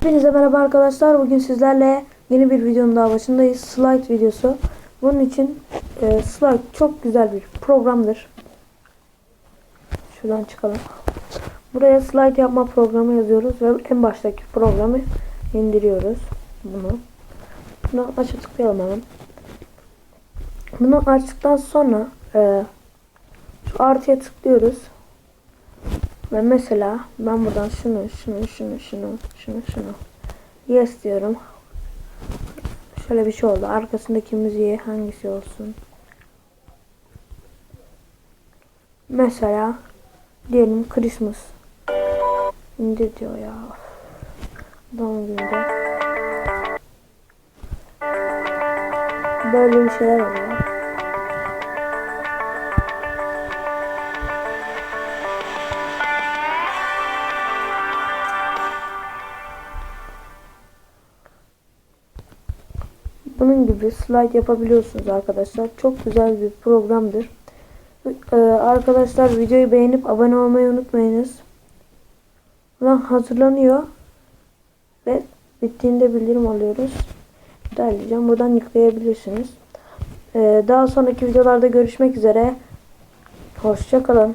Hepinize merhaba arkadaşlar. Bugün sizlerle yeni bir videonun daha başındayız. Slide videosu. Bunun için e, Slide çok güzel bir programdır. Şuradan çıkalım. Buraya slide yapma programı yazıyoruz ve en baştaki programı indiriyoruz. Bunu. Bunu aça tıklayalım hemen. Bunu açtıktan sonra e, şu artıya tıklıyoruz. Ve mesela ben buradan şunu, şunu, şunu, şunu, şunu, şunu. Yes diyorum. Şöyle bir şey oldu. Arkasındaki müziği hangisi olsun? Mesela diyelim Christmas. İndir diyor ya. Doğum günde. Böyle bir şeyler oluyor. Bunun gibi slide yapabiliyorsunuz arkadaşlar. Çok güzel bir programdır. Ee, arkadaşlar videoyu beğenip abone olmayı unutmayınız. Buradan hazırlanıyor. Ve bittiğinde bildirim alıyoruz. Derleyeceğim. Buradan yükleyebilirsiniz. Ee, daha sonraki videolarda görüşmek üzere. Hoşçakalın.